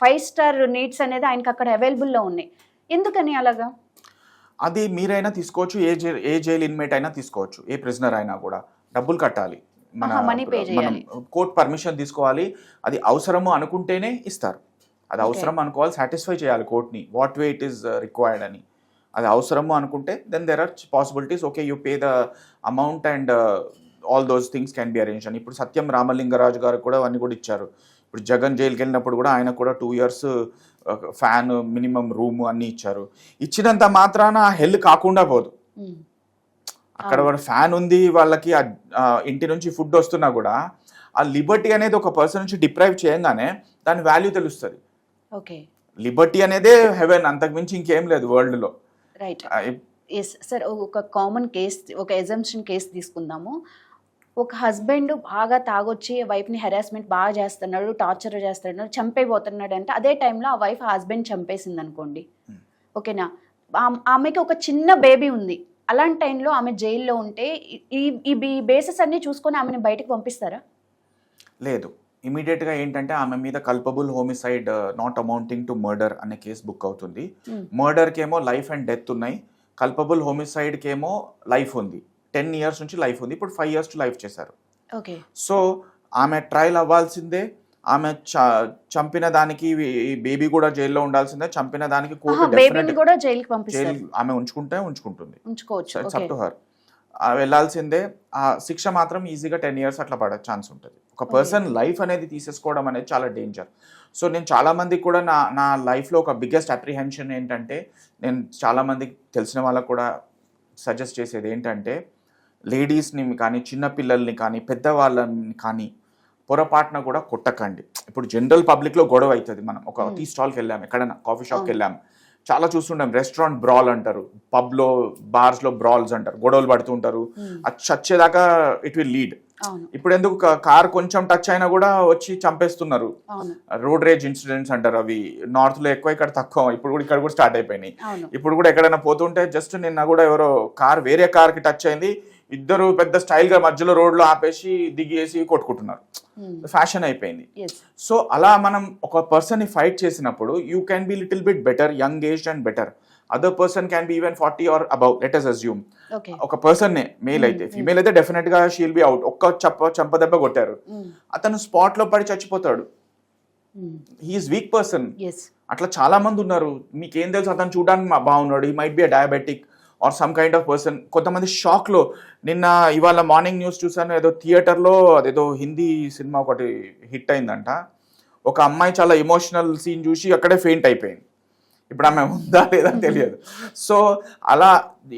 ఫైవ్ స్టార్ నీడ్స్ అనేది ఆయనకి అక్కడ అవైలబుల్లో ఉన్నాయి. ఎందుకని అలాగా? అది మీరైనా తీసుకోవచ్చు ఏ జైల్ ఏ జైలు ఇన్మేట్ అయినా తీసుకోవచ్చు ఏ ప్రిజనర్ అయినా కూడా. డబ్బులు కట్టాలి. మన. కోర్ట్ పర్మిషన్ తీసుకోవాలి. అది అవసరము అనుకుంటేనే ఇస్తారు. అది అవసరం అనుకోవాలి సాటిస్ఫై చేయాలి కోర్ట్ని. What way it is required అని. అది అవసరము అనుకుంటే then there are possibilities okay you pay the amount and all those things can be arrange అని. ఇప్పుడు సత్యం రామలింగరాజు గారు కూడా అవన్నీ కూడా ఇచ్చారు. ఇప్పుడు జగన్ జైలుకి వెళ్ళినప్పుడు కూడా ఆయన కూడా two years fan minimum room అన్నీ ఇచ్చారు. ఇచ్చినంత మాత్రాన హెల్ కాకుండా పోదు. అక్కడ వాళ్ళ ఫ్యాన్ ఉంది వాళ్ళకి ఆ- ఆ ఇంటి నుంచి ఫుడ్ వస్తున్నా కూడా ఆ లిబర్టీ అనేది ఒక పర్సన్ నుంచి డిప్రైవ్ చేయంగానే దాని వాల్యూ తెలుస్తుంది. ఓకే. లిబర్టీ అనేదే హెవెన్ అంతకుమించి ఇంకేం లేదు వరల్డ్లో రైట్ సార్ ఒక కామన్ కేస్ ఒక ఎజంప్షన్ కేసు తీసుకుందాము. ఒక హస్బెండ్ బాగా తాగొచ్చి వైఫ్ని హెరాస్మెంట్ బాగా చేస్తున్నాడు టార్చర్ చేస్తున్నాడు చంపైపోతున్నాడు అంటే అదే టైంలో ఆ వైఫ్ హస్బెండ్ చంపేసింది అనుకోండి Hmm. ఓకేనా? ఆమ్- ఆమెకి ఒక చిన్న బేబీ ఉంది. అలాంటి టైంలో ఆమె జైల్లో ఉంటే ఈ ఈ బేసెస్ అన్ని చూసుకొని ఆమెను బయటకు పంపిస్తారా? లేదు. ఇమీడియట్గా ఏంటంటే ఆమె మీద culpable homicide not amounting to murder అనే కేసు బుక్ అవుతుంది. మర్డర్కి ఏమో లైఫ్ అండ్ డెత్ ఉన్నాయి. కల్పబుల్ హోమిసైడ్కి ఏమో లైఫ్ ఉంది. టెన్ ఇయర్స్ నుంచి లైఫ్ ఉంది. ఇప్పుడు ఫైవ్ ఇయర్స్ టు లైఫ్ చేశారు. ఓకే. సో ఆమె ట్రయల్ అవ్వాల్సిందే. ఆమె చంపిన దానికి బేబీ కూడా జైల్లో ఉండాల్సిందే. చంపిన దానికి జైలు ఆమె ఉంచుకుంటే ఉంచుకుంటుంది. Up to her. వెళ్ళాల్సిందే. ఆ శిక్ష మాత్రం ఈజీగా టెన్ ఇయర్స్ అట్లా పడే ఛాన్స్ ఉంటుంది. ఒక పర్సన్ లైఫ్ అనేది తీసేసుకోవడం అనేది చాలా డేంజర్. సో నేను చాలా మందికి కూడా నా నా లైఫ్లో ఒక బిగ్గెస్ట్ అప్రిహెన్షన్ ఏంటంటే నేను చాలా మందికి తెలిసిన వాళ్ళకు కూడా సజెస్ట్ చేసేది ఏంటంటే లేడీస్ని కానీ చిన్న పిల్లల్ని కానీ పెద్దవాళ్ళని కానీ పొరపాటున కూడా కొట్టకండి. ఇప్పుడు జనరల్ పబ్లిక్లో గొడవ అవుతుంది మనం. ఒక. టీ స్టాల్కి వెళ్ళాము ఎక్కడైనా కాఫీ షాప్కి. వెళ్ళాము చాలా చూస్తుంటాం రెస్టారెంట్ బ్రాల్ అంటారు పబ్లో బార్స్లో బ్రాల్స్ అంటారు గొడవలు పడుతుంటారు Hmm. అది చచ్చేదాకా ఇట్ విల్ లీడ్. ఇప్పుడు ఎందుకు కార్ కొంచెం టచ్ అయినా కూడా వచ్చి చంపేస్తున్నారు. రోడ్ రేజ్ ఇన్సిడెంట్స్ అంటారు అవి. నార్త్లో ఎక్కువ ఇక్కడ తక్కువ. ఇప్పుడు కూడా ఇక్కడ కూడా స్టార్ట్ అయిపోయినాయి. ఇప్పుడు కూడా ఎక్కడైనా పోతుంటే జస్ట్ నిన్న కూడా ఎవరో కార్ వేరే కార్కి టచ్ అయింది. ఇద్దరు పెద్ద స్టైల్గా మధ్యలో రోడ్లో ఆపేసి దిగేసి కొట్టుకుంటున్నారు. ఫ్యాషన్ అయిపోయింది. ఎస్ సో అలా మనం ఒక పర్సన్ని ఫైట్ చేసినప్పుడు you can be little bit better young age and better other person can be even forty or above let us assume ఒక పర్సన్ నే మేల్ అయితే. Hmm, ఫీమేల్ అయితే డెఫినెట్గా షీల్ బి అవుట్ ఒక్క చప్ప చంప దెబ్బ కొట్టారు. అతను స్పాట్లో పడి చచ్చిపోతాడు. హీఈస్ వీక్ పర్సన్ అట్లా చాలా మంది ఉన్నారు. మీకేం తెలుసు? అతను చూడడానికి బాగున్నాడు ఈ might be a diabetic or some kind of person. కొంతమంది షాక్లో నిన్న ఇవాళ మార్నింగ్ న్యూస్ చూసాను ఏదో థియేటర్లో అదేదో హిందీ సినిమా ఒకటి హిట్ అయిందంట. ఒక అమ్మాయి చాలా ఎమోషనల్ సీన్ చూసి అక్కడే ఫెయింట్ అయిపోయింది. ఇప్పుడు ఆమె ఉందా లేదా తెలియదు. సో అలా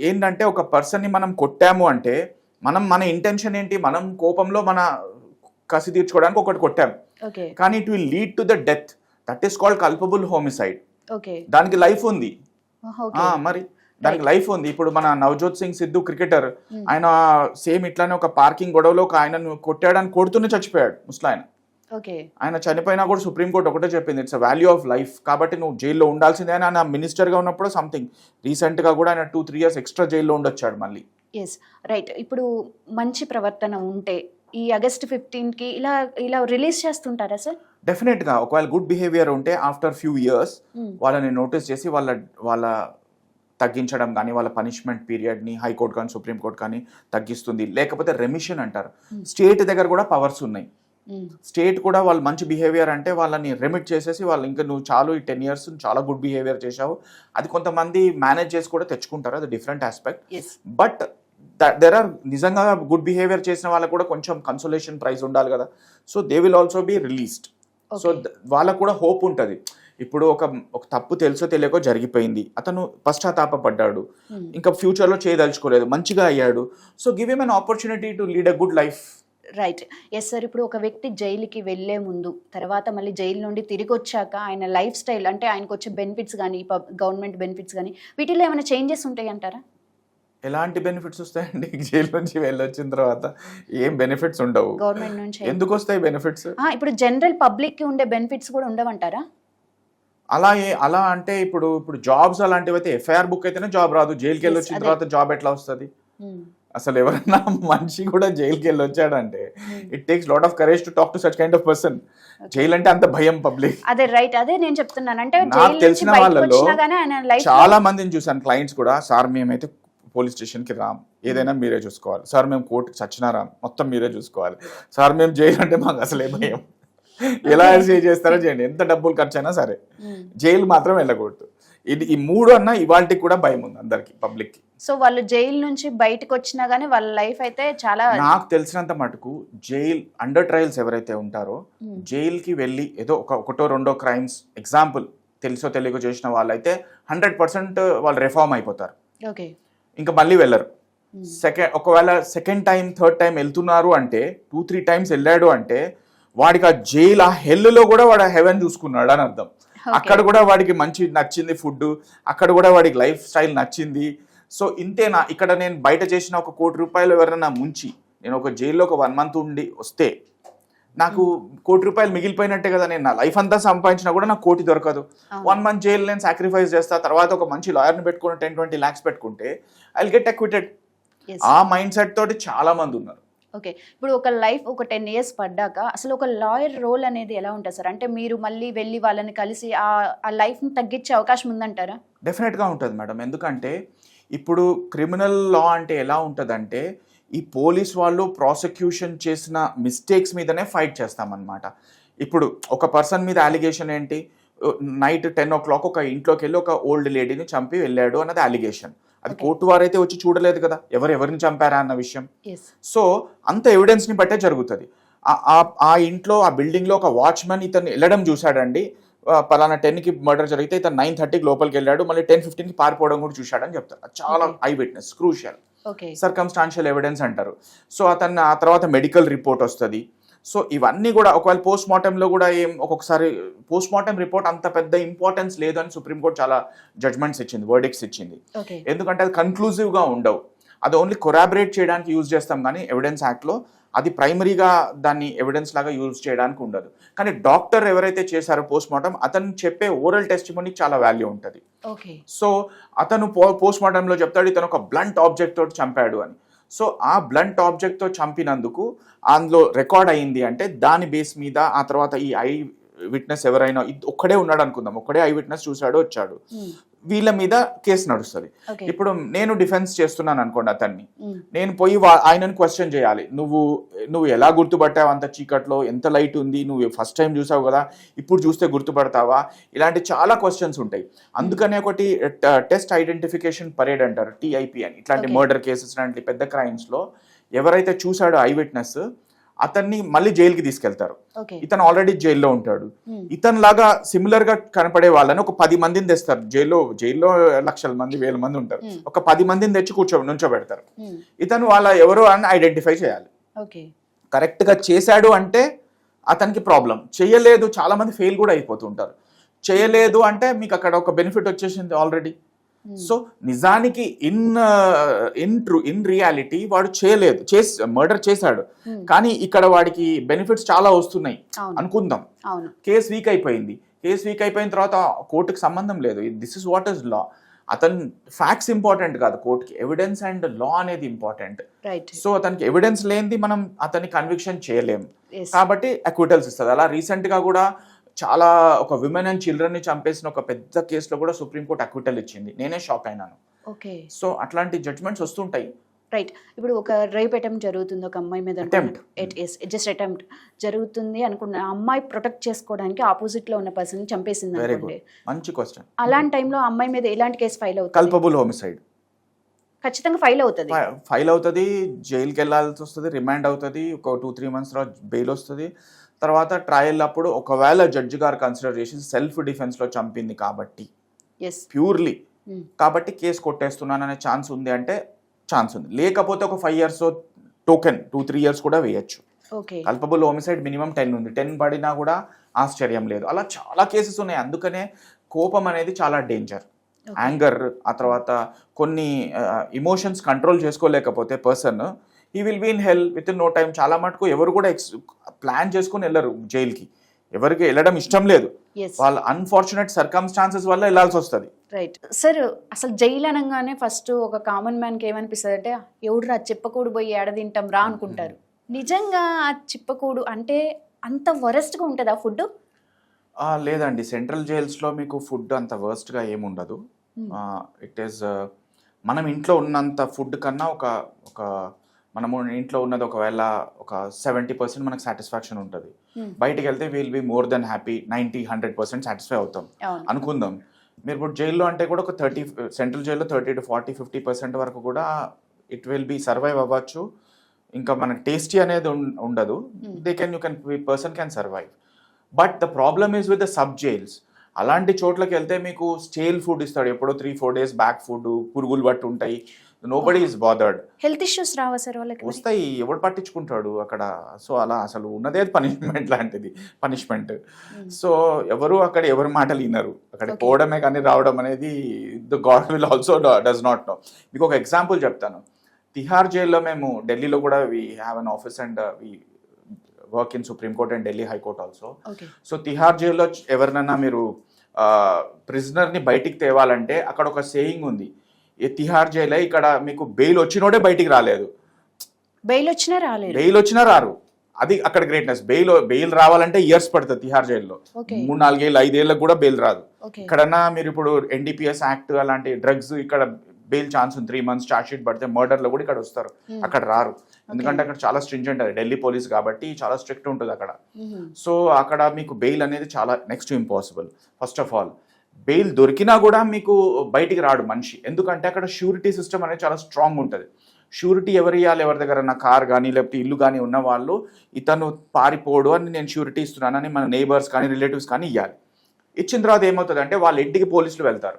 ఏంటంటే ఒక పర్సన్ని మనం కొట్టాము అంటే మనం మన ఇంటెన్షన్ ఏంటి మనం కోపంలో మన కసి తీర్చుకోవడానికి ఒకటి కొట్టాము. ఓకే. కానీ it will lead to the death that is called culpable homicide దానికి లైఫ్ ఉంది. మరి. దానికి లైఫ్ ఉంది. ఇప్పుడు మన నవజోత్ సింగ్ సిద్ధు క్రికెటర్ Hmm. ఆయన సేమ్ ఇట్లానే ఒక పార్కింగ్ గొడవలో ఒక ఆయనను కొట్టాడని కొడుతూనే చచ్చిపోయాడు ముస్లాయన. ఓకే ఆయన చనిపోయినా కూడా సుప్రీంకోర్టు ఒకటే చెప్పింది ఇట్స్ వాల్యూ ఆఫ్ లైఫ్ కాబట్టి నువ్వు జైల్లో ఉండాల్సిందే అని ఆయన మినిస్టర్గా ఉన్నప్పుడు సంథింగ్ రీసెంట్గా కూడా ఆయన టూ త్రీ ఇయర్స్ ఎక్స్ట్రా జైల్లో ఉండొచ్చాడు మళ్ళీ. ఎస్ రైట్ ఇప్పుడు మంచి ప్రవర్తన ఉంటే ఈ ఆగస్ట్ ఫిఫ్టీన్కి ఇలా ఇలా రిలీజ్ చేస్తుంటారా సార్? డెఫినెట్గా ఒకవేళ గుడ్ బిహేవియర్ ఉంటే ఆఫ్టర్ ఫ్యూ ఇయర్స్ వాళ్ళని నోటీస్ చేసి వాళ్ళ వాళ్ళ తగ్గించడం కానీ వాళ్ళ పనిష్మెంట్ పీరియడ్ని హైకోర్టు కానీ సుప్రీంకోర్టు కానీ తగ్గిస్తుంది. లేకపోతే రెమిషన్ అంటారు. Hmm. స్టేట్ దగ్గర కూడా పవర్స్ ఉన్నాయి. స్టేట్ కూడా వాళ్ళు మంచి బిహేవియర్ అంటే వాళ్ళని రెమిట్ చేసేసి వాళ్ళు ఇంకా నువ్వు చాలు ఈ టెన్ ఇయర్స్ చాలా గుడ్ బిహేవియర్ చేశావు. అది కొంతమంది మేనేజ్ చేసి కూడా తెచ్చుకుంటారు. అది different aspect but there are నిజంగా గుడ్ బిహేవియర్ చేసిన వాళ్ళకు కూడా కొంచెం కన్సోలేషన్ ప్రైజ్ ఉండాలి కదా. So they will also be released so వాళ్ళకు కూడా హోప్ ఉంటుంది. ఇప్పుడు ఒక ఒక తప్పు తెలుసో తెలియకో జరిగిపోయింది. అతను పశ్చాత్తాపడ్డాడు ఇంకా ఫ్యూచర్లో చేయదలుచుకోలేదు. మంచిగా అయ్యాడు. So give em an opportunity to lead a good life. Right yes sir ఇప్పుడు ఒక వ్యక్తి జైలుకి వెళ్ళే ముందు తర్వాత మళ్ళీ జైలు నుండి తిరిగి వచ్చాక ఆయన లైఫ్ స్టైల్ అంటే ఆయనకు వచ్చే బెనిఫిట్స్ కానీ గవర్నమెంట్ బెనిఫిట్స్ కానీ వీటిలో ఏమైనా చేంజెస్ ఉంటాయి అంటారా ఎలాంటి బెనిఫిట్స్ వస్తాయండి? జైలు నుంచి వెళ్ళొచ్చిన తర్వాత ఏం బెనిఫిట్స్ ఉండవు. గవర్నమెంట్ నుంచి. ఎందుకు వస్తాయి బెనిఫిట్స్? ఇప్పుడు జనరల్ పబ్లిక్కి ఉండే బెనిఫిట్స్ కూడా ఉండవంటారా? అలా అలా అంటే ఇప్పుడు ఇప్పుడు జాబ్స్ అలాంటివి అయితే ఎఫ్ఐఆర్ బుక్ అయితేనే జాబ్ రాదు. జైలుకి వెళ్ళి వచ్చిన. తర్వాత జాబ్ ఎట్లా వస్తుంది? అసలు ఎవరైనా మనిషి కూడా జైలుకి వెళ్ళి వచ్చాడంటే it takes lot of courage to talk to such kind of person jail అంటే అంత భయం పబ్లిక్ అదే రైట్ అదే నేను చెప్తున్నాను. అంటే నాకు తెలిసిన వాళ్ళలో చాలా మందిని చూసాను క్లయింట్స్ కూడా. సార్ మేమైతే పోలీస్ స్టేషన్కి రాం. ఏదైనా మీరే చూసుకోవాలి. సార్ మేము కోర్టుకి చచ్చినా రాం మొత్తం మీరే చూసుకోవాలి. సార్ మేము జైలు అంటే మాకు అసలే భయం. ఎలా స్టే చేస్తారో చేయండి. ఎంత డబ్బులు ఖర్చు అయినా సరే జైలు మాత్రం వెళ్ళకూడదు. ఇది ఈ మూడు అన్న ఇవాళకి కూడా భయం ఉంది అందరికి పబ్లిక్కి సో వాళ్ళు జైలు నుంచి బయటకు వచ్చినా గానీ వాళ్ళ లైఫ్ అయితే చాలా నాకు తెలిసినంత మటుకు జైల్ అండర్ ట్రయల్స్ ఎవరైతే ఉంటారో Hmm. జైలుకి వెళ్ళి ఏదో ఒక ఒకటో రెండో క్రైమ్స్ ఎగ్జాంపుల్ తెలుసో తెలియకో చేసిన వాళ్ళైతే హండ్రెడ్ పర్సెంట్ వాళ్ళు రిఫార్మ్ అయిపోతారు. ఓకే. ఇంకా మళ్ళీ వెళ్ళరు. సెకండ్ ఒకవేళ సెకండ్ టైం థర్డ్ టైం వెళ్తున్నారు అంటే టూ త్రీ టైమ్స్ వెళ్ళాడు అంటే వాడికి ఆ జైల్ ఆ హెల్లో కూడా వాడు హెవెన్ చూసుకున్నాడు అని అర్థం. అక్కడ కూడా వాడికి మంచి నచ్చింది ఫుడ్ అక్కడ కూడా వాడికి లైఫ్ స్టైల్ నచ్చింది. సో ఇంతేనా? ఇక్కడ నేను బయట చేసిన ఒక కోటి రూపాయలు ఎవరైనా ముంచి నేను ఒక జైల్లో ఒక వన్ మంత్ ఉండి వస్తే నాకు కోటి రూపాయలు మిగిలిపోయినట్టే కదా నేను నా లైఫ్ అంతా సంపాదించినా కూడా నాకు కోటి దొరకదు. వన్ మంత్ జైలు నేను సాక్రిఫైస్ చేస్తా తర్వాత ఒక మంచి లాయర్ని పెట్టుకుని టెన్ ట్వంటీ ల్యాక్స్ పెట్టుకుంటే ఐ గెట్ అక్విటెడ్. ఆ మైండ్ సెట్ తోటి చాలా మంది ఉన్నారు. ఓకే. ఇప్పుడు ఒక లైఫ్ ఒక టెన్ ఇయర్స్ పడ్డాక అసలు ఒక లాయర్ రోల్ అనేది ఎలా ఉంటుంది సార్? అంటే మీరు మళ్ళీ వెళ్ళి వాళ్ళని కలిసి ఆ ఆ లైఫ్ని తగ్గించే అవకాశం ఉందంటారా? డెఫినెట్గా ఉంటుంది మేడం. ఎందుకంటే ఇప్పుడు క్రిమినల్ లా అంటే ఎలా ఉంటుందంటే ఈ పోలీస్ వాళ్ళు ప్రాసిక్యూషన్ చేసిన మిస్టేక్స్ మీదనే ఫైట్ చేస్తామన్నమాట. ఇప్పుడు ఒక పర్సన్ మీద అలిగేషన్ ఏంటి? నైట్ టెన్ ఓ క్లాక్ ఒక ఇంట్లోకి వెళ్ళి ఒక ఓల్డ్ లేడీని చంపి వెళ్ళాడు అన్నది అలిగేషన్. అది. కోర్టు వారైతే వచ్చి చూడలేదు కదా ఎవరు ఎవరిని చంపారా అన్న విషయం. సో అంత ఎవిడెన్స్ని బట్టే జరుగుతుంది. ఆ- ఇంట్లో ఆ బిల్డింగ్లో ఒక వాచ్మెన్ ఇతను వెళ్ళడం చూశాడండి. పలానా టెన్కి మర్డర్ జరిగితే ఇతను నైన్ థర్టీకి లోపలికి వెళ్ళాడు మళ్ళీ టెన్ ఫిఫ్టీన్కి పారిపోవడం కూడా చూశాడని చెప్తారు. చాలా. Eye witness crucial okay circumstantial evidence అంటారు. సో అతను ఆ తర్వాత మెడికల్ రిపోర్ట్ వస్తుంది. సో ఇవన్నీ కూడా ఒకవేళ పోస్ట్ మార్టంలో కూడా ఏం ఒక్కొక్కసారి పోస్ట్ మార్టం రిపోర్ట్ అంత పెద్ద ఇంపార్టెన్స్ లేదని సుప్రీంకోర్టు చాలా జడ్జ్మెంట్స్ ఇచ్చింది వర్డిక్స్ ఇచ్చింది. ఎందుకంటే అది కన్క్లూజివ్గా ఉండవు. అది ఓన్లీ కొరాబరేట్ చేయడానికి యూజ్ చేస్తాం కానీ ఎవిడెన్స్ యాక్ట్లో అది ప్రైమరీగా దాన్ని ఎవిడెన్స్ లాగా యూజ్ చేయడానికి ఉండదు. కానీ డాక్టర్ ఎవరైతే చేశారో పోస్ట్ మార్టం అతను చెప్పే ఓరల్ టెస్టిమోనీకి చాలా వాల్యూ ఉంటుంది. సో అతను పోస్ట్ మార్టంలో చెప్తాడు ఇతను ఒక బ్లంట్ ఆబ్జెక్ట్ తోటి చంపాడు అని. సో ఆ బ్లంట్ ఆబ్జెక్ట్తో చంపినందుకు అందులో రికార్డ్ అయింది అంటే దాని బేస్ మీద ఆ తర్వాత ఈ ఐ విట్నెస్ ఎవరైనా ఒక్కడే ఉన్నాడు అనుకుందాం. ఒక్కడే ఐ విట్నెస్ చూశాడు వచ్చాడు. వీళ్ళ మీద కేసు నడుస్తుంది. ఇప్పుడు నేను డిఫెన్స్ చేస్తున్నాను అనుకోండి అతన్ని. నేను పోయి ఆయనను క్వశ్చన్ చేయాలి. నువ్వు నువ్వు ఎలా గుర్తుపట్టావు అంత చీకట్లో? ఎంత లైట్ ఉంది? నువ్వు ఫస్ట్ టైం చూసావు కదా? ఇప్పుడు చూస్తే గుర్తుపడతావా? ఇలాంటి చాలా క్వశ్చన్స్ ఉంటాయి. అందుకనే ఒకటి టెస్ట్ ఐడెంటిఫికేషన్ పరేడ్ అంటారు టిఐపి అని. ఇట్లాంటి. మర్డర్ కేసెస్ లాంటి పెద్ద crimes లో ఎవరైతే చూసాడో ఐ విట్నెస్ అతన్ని మళ్ళీ జైలుకి తీసుకెళ్తారు. ఇతను ఆల్రెడీ జైల్లో ఉంటాడు. ఇతను లాగా సిమిలర్గా కనపడే వాళ్ళని ఒక పది మందిని తెస్తారు. జైల్లో జైల్లో లక్షల మంది వేల మంది ఉంటారు. ఒక పది మందిని తెచ్చి కూర్చో నుంచోబెడతారు. ఇతను వాళ్ళ ఎవరో అని ఐడెంటిఫై చేయాలి. కరెక్ట్గా చేశాడు అంటే అతనికి ప్రాబ్లం చేయలేదు చాలా మంది ఫెయిల్ కూడా అయిపోతుంటారు చేయలేదు అంటే మీకు అక్కడ ఒక బెనిఫిట్ వచ్చేసింది ఆల్రెడీ సో నిజానికి in in true in reality వాడు చేయలేదు చేసి మర్డర్ చేశాడు. కానీ ఇక్కడ వాడికి బెనిఫిట్స్ చాలా వస్తున్నాయి. అనుకుందాం. కేసు వీక్ అయిపోయింది. కేసు వీక్ అయిపోయిన తర్వాత కోర్టుకి సంబంధం లేదు. This is what is law అతను ఫ్యాక్ట్స్ ఇంపార్టెంట్ కాదు. కోర్టుకి ఎవిడెన్స్ అండ్ లా అనేది ఇంపార్టెంట్ రైట్ సో అతనికి ఎవిడెన్స్ లేనిది మనం అతన్ని కన్విక్షన్ చేయలేం. ఎస్ కాబట్టి అక్విటల్స్ ఇస్తుంది. అలా recent గా కూడా చాలా ఒక విమెన్ అండ్ చిల్డ్రన్ని చంపేసిన ఒక పెద్ద కేసులో కూడా సుప్రీంకోర్టు అక్విటల్ ఇచ్చింది. నేనే షాక్ అయినాను. ఓకే సో అట్లాంటి జడ్జ్మెంట్స్ వస్తుంటాయి. రైట్ ఇప్పుడు ఒక రేప్ అటెంప్ట్ జరుగుతుంది ఒక అమ్మాయి మీద. జస్ట్ అటెంప్ట్ జరుగుతుంది అనుకున్న అమ్మాయి ప్రొటెక్ట్ చేసుకోవడానికి ఆపోజిట్లో ఉన్న పర్సన్ చంపేసింది అనుకోండి. మంచి క్వశ్చన్ అలాంటి టైంలో అమ్మాయి మీద ఎలాంటి కేసు ఫైల్ అవుతుంది? కల్పబుల్ హోమిసైడ్ ఖచ్చితంగా ఫైల్ అవుతుంది. ఫైల్ అవుతుంది జైలుకి వెళ్ళాల్సి వస్తుంది రిమాండ్ అవుతుంది ఒక టూ త్రీ మంత్స్ తర్వాత బెయిల్ వస్తుంది. తర్వాత ట్రయల్ అప్పుడు ఒకవేళ జడ్జి గారు కన్సిడర్ చేసి సెల్ఫ్ డిఫెన్స్లో చంపింది కాబట్టి. ప్యూర్లీ కాబట్టి కేసు కొట్టేస్తున్నాను అనే ఛాన్స్ ఉంది అంటే ఛాన్స్ ఉంది. లేకపోతే ఒక five years token two three years కూడా వేయచ్చు. కల్పబుల్ హోమిసైడ్ మినిమం టెన్ ఉంది. టెన్ పడినా కూడా ఆశ్చర్యం లేదు. అలా చాలా కేసెస్ ఉన్నాయి. అందుకనే కోపం అనేది చాలా డేంజర్ యాంగర్ ఆ తర్వాత కొన్ని emotions control చేసుకోలేకపోతే person he will be in hell within no time చాలా మటుకు ఎవరు కూడా ఎక్స్ ప్లాన్ చేసుకుని వెళ్ళరు జైలుకి. ఎవరికి వెళ్ళడం ఇష్టం లేదు. వాళ్ళ అన్ఫార్చునేట్ సర్కమ్స్టాన్సెస్ వల్ల వెళ్ళాల్సి వస్తుంది. రైట్ సార్ అసలు జైలు అనగానే ఫస్ట్ ఒక కామన్ మ్యాన్కి ఏమనిపిస్తుంది అంటే ఎవడురా చిప్పకూడు పోయి ఏడ తింటాం రా అనుకుంటారు. నిజంగా ఆ చిప్పకూడు అంటే అంత వరస్ట్గా ఉంటుందా ఫుడ్ ఆ, లేదండి. సెంట్రల్ జైల్స్లో మీకు ఫుడ్ అంత వర్స్ట్గా ఏముండదు Hmm. ఇట్ ఈస్ మనం ఇంట్లో ఉన్నంత ఫుడ్ కన్నా ఒక ఒక మనము ఇంట్లో ఉన్నది ఒకవేళ ఒక సెవెంటీ పర్సెంట్ మనకు సాటిస్ఫాక్షన్ ఉంటుంది. బయటికి వెళ్తే will be more than happy ninety hundred percent satisfy అవుతాం. అనుకుందాం. మీరు ఇప్పుడు జైల్లో అంటే కూడా ఒక థర్టీ సెంట్రల్ జైల్లో thirty to forty fifty percent వరకు కూడా ఇట్ విల్ బి సర్వైవ్ అవ్వచ్చు. ఇంకా మనకు టేస్టీ అనేది ఉండదు. They can you can person can survive but the problem is with the sub jails అలాంటి చోట్లకి వెళ్తే మీకు స్టేల్ ఫుడ్ ఇస్తాడు. ఎప్పుడో three four days back food పురుగులు బట్టి ఉంటాయి. Nobody is bothered health issues రావా సార్ వాళ్ళకి? వస్తాయి ఎవడు పట్టించుకుంటాడు అక్కడ. సో అలా అసలు ఉన్నదే పనిష్మెంట్ లాంటిది పనిష్మెంట్ Hmm. సో ఎవరు అక్కడ ఎవరి మాటలు వినరు. అక్కడ. పోవడమే కానీ రావడం అనేది the God will also does not know మీకు ఒక ఎగ్జాంపుల్ చెప్తాను. తిహార్ జైల్లో మేము ఢిల్లీలో కూడా we have an office and we work in Supreme Court and Delhi High Court also so Tihar జైల్లో ఎవరినైనా మీరు ప్రిజనర్ని బయటికి తేవాలంటే అక్కడ ఒక సేయింగ్ ఉంది. తిహార్ జైలే ఇక్కడ మీకు బెయిల్ వచ్చినోడే బయటికి రాలేదు. బెయిల్ వచ్చినా రాలేదు. బెయిల్ వచ్చినా రారు. అది అక్కడ గ్రేట్నెస్. బెయిల్ బెయిల్ రావాలంటే ఇయర్స్ పడుతుంది తిహార్ జైల్లో. మూడు నాలుగేళ్ళు ఐదేళ్ళకి కూడా బెయిల్ రాదు. ఇక్కడన్నా మీరు ఇప్పుడు ఎన్డీపీఎస్ యాక్ట్ అలాంటి డ్రగ్స్ ఇక్కడ బెయిల్ ఛాన్స్ ఉంది. త్రీ మంత్స్ చార్జ్ షీట్ పడితే మర్డర్లో కూడా ఇక్కడ వస్తారు. Hmm. అక్కడ రారు. ఎందుకంటే అక్కడ చాలా స్ట్రింజెంట్ అది. ఢిల్లీ పోలీస్ కాబట్టి చాలా స్ట్రిక్ట్ ఉంటుంది అక్కడ. మ్మ్. సో అక్కడ మీకు బెయిల్ అనేది చాలా next impossible first of all bail దొరికినా కూడా మీకు బయటికి రాడు మనిషి. ఎందుకంటే అక్కడ షూరిటీ సిస్టమ్ అనేది చాలా స్ట్రాంగ్ ఉంటుంది. షూరిటీ ఎవరు ఇవ్వాలి ఎవరి దగ్గర నా కార్ కానీ లేకపోతే ఇల్లు కానీ ఉన్న వాళ్ళు ఇతను పారిపోడు అని నేను షూరిటీ ఇస్తున్నానని మన నేబర్స్ కానీ రిలేటివ్స్ కానీ ఇవ్వాలి ఇచ్చిన తర్వాత ఏమవుతుంది అంటే వాళ్ళ ఇంటికి పోలీసులు వెళ్తారు.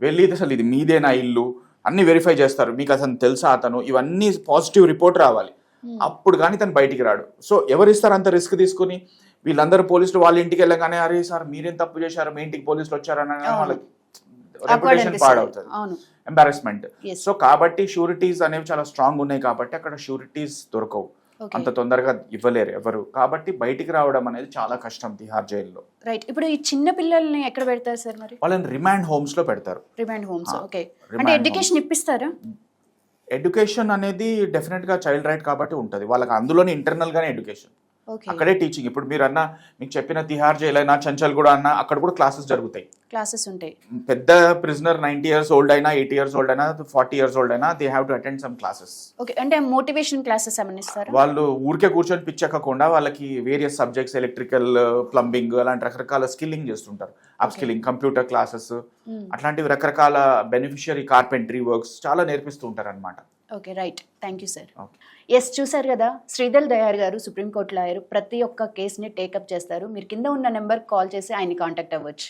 వెళ్ళి అసలు ఇది మీదేనా ఇల్లు? అన్ని వెరిఫై చేస్తారు. మీకు అసలు తెలుసా అతను? ఇవన్నీ పాజిటివ్ రిపోర్ట్ రావాలి. మ్మ్. అప్పుడు కానీ తను బయటికి రాడు. సో ఎవరు ఇస్తారు అంత రిస్క్ తీసుకుని? వీళ్ళందరూ పోలీసులు వాళ్ళ ఇంటికి వెళ్ళగానే అరే సార్ మీరేం తప్పు చేశారు? మీ ఇంటికి పోలీసులు వచ్చారని. వాళ్ళకి రెప్యుటేషన్. పాడవుతుంది. ఎంబారస్మెంట్. సో కాబట్టి షూరిటీస్ అనేవి చాలా స్ట్రాంగ్ ఉన్నాయి కాబట్టి అక్కడ షూరిటీస్ దొరకవు. అంత తొందరగా ఇవ్వలేరు ఎవరు. కాబట్టి బయటికి రావడం అనేది చాలా కష్టం తిహార్ జైల్లో. రైట్ ఇప్పుడు ఈ చిన్న పిల్లల్ని ఎక్కడ పెడతారు సార్ మరి? వాళ్ళని రిమాండ్ హోమ్స్లో పెడతారు. రిమాండ్ హోమ్స్ ఓకే అంటే ఎడ్యుకేషన్ ఇప్పిస్తారా? ఎడ్యుకేషన్ అనేది డెఫినెట్గా చైల్డ్ రైట్ కాబట్టి ఉంటుంది. వాళ్ళకి అందులోనే ఇంటర్నల్ గానే ఎడ్యుకేషన్ అక్కడే టీచింగ్ ఇప్పుడు మీరు అన్న మీకు చెప్పిన తిహార్ జైల్ అయినా చంచల్ కూడా అన్న అక్కడ కూడా క్లాసెస్ జరుగుతాయి. క్లాసెస్ ఉంటాయి. పెద్ద ప్రిజనర్ నైన్టీ ఇయర్స్ ఓల్డ్ అయినా ఎయిటీ ఇయర్స్ ఓల్డ్ అయినా ఫార్టీ ఇయర్స్ ఓల్డ్ అయినా they have to attend some classes okay అంటే మోటివేషన్ క్లాసెస్ ఏమైనా ఇస్తారా? వాళ్ళు ఊరికే కూర్చొని పిచ్చకుండా వాళ్ళకి వేరియస్ సబ్జెక్ట్స్ ఎలక్ట్రికల్ ప్లంబింగ్ అలాంటి రకరకాల స్కిల్లింగ్ చేస్తుంటారు. Upskilling computer classes. అట్లాంటివి రకరకాల బెనిఫిషియరీ కార్పెంటరీ వర్క్స్ చాలా నేర్పిస్తూ ఉంటారు అనమాట okay right thank you sir okay yes చూసారు కదా శ్రీధల్ దయార్ గారు సుప్రీంకోర్టు లాయర్ ప్రతి ఒక్క కేసుని టేకప్ చేస్తారు. మీరు కింద ఉన్న నెంబర్ కాల్ చేసి ఆయన్ని కాంటాక్ట్ అవ్వచ్చు.